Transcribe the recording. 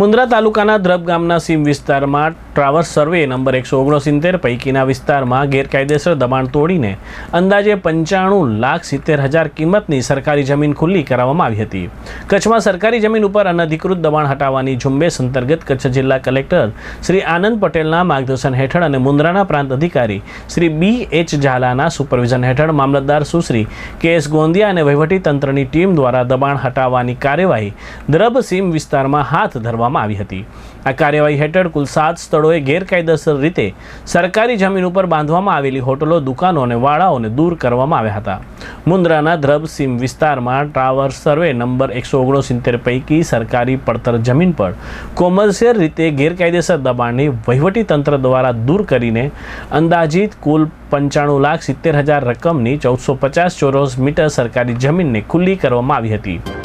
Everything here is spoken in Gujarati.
મુન્દ્રા તાલુકાના દ્રબ ગામના સીમ વિસ્તારમાં ટ્રાવર્સ સર્વે નંબર એકસો ઓગણસિત્તેર પૈકીના વિસ્તારમાં ગેરકાયદેસર દબાણ તોડીને અંદાજે પંચાણું લાખ સિત્તેર હજાર કિંમતની સરકારી જમીન ખુલ્લી કરાવવામાં આવી હતી. કચ્છમાં સરકારી જમીન ઉપર અનધિકૃત દબાણ હટાવવાની ઝુંબેશ અંતર્ગત કચ્છ જિલ્લા કલેક્ટર શ્રી આનંદ પટેલના માર્ગદર્શન હેઠળ અને મુન્દ્રાના પ્રાંત અધિકારી શ્રી બી એચ ઝાલાના સુપરવિઝન હેઠળ મામલતદાર સુશ્રી કે એસ ગોંદિયા અને વહીવટી તંત્રની ટીમ દ્વારા દબાણ હટાવવાની કાર્યવાહી દ્રબ સીમ વિસ્તારમાં હાથ ધરવામાં આવી હતી. આ કાર્યવાહી હેઠળ કુલ સાત સ્થળોએ ગેરકાયદેસર રીતે સરકારી જમીન ઉપર બાંધવામાં આવેલી હોટલો, દુકાનો અને વાડાઓને દૂર કરવામાં આવ્યા હતા. મુન્દ્રાના ધ્રબસીમ વિસ્તારમાં ટાવર સર્વે નંબર એકસો ઓગણસિત્તેર પૈકી સરકારી પડતર જમીન પર કોમર્શિયલ રીતે ગેરકાયદેસર દબાણની વહીવટી તંત્ર દ્વારા દૂર કરીને અંદાજિત કુલ પંચાણું લાખ સિત્તેર હજાર રકમની ચૌદસો પચાસ ચોરસ મીટર સરકારી જમીનને ખુલ્લી કરવામાં આવી હતી.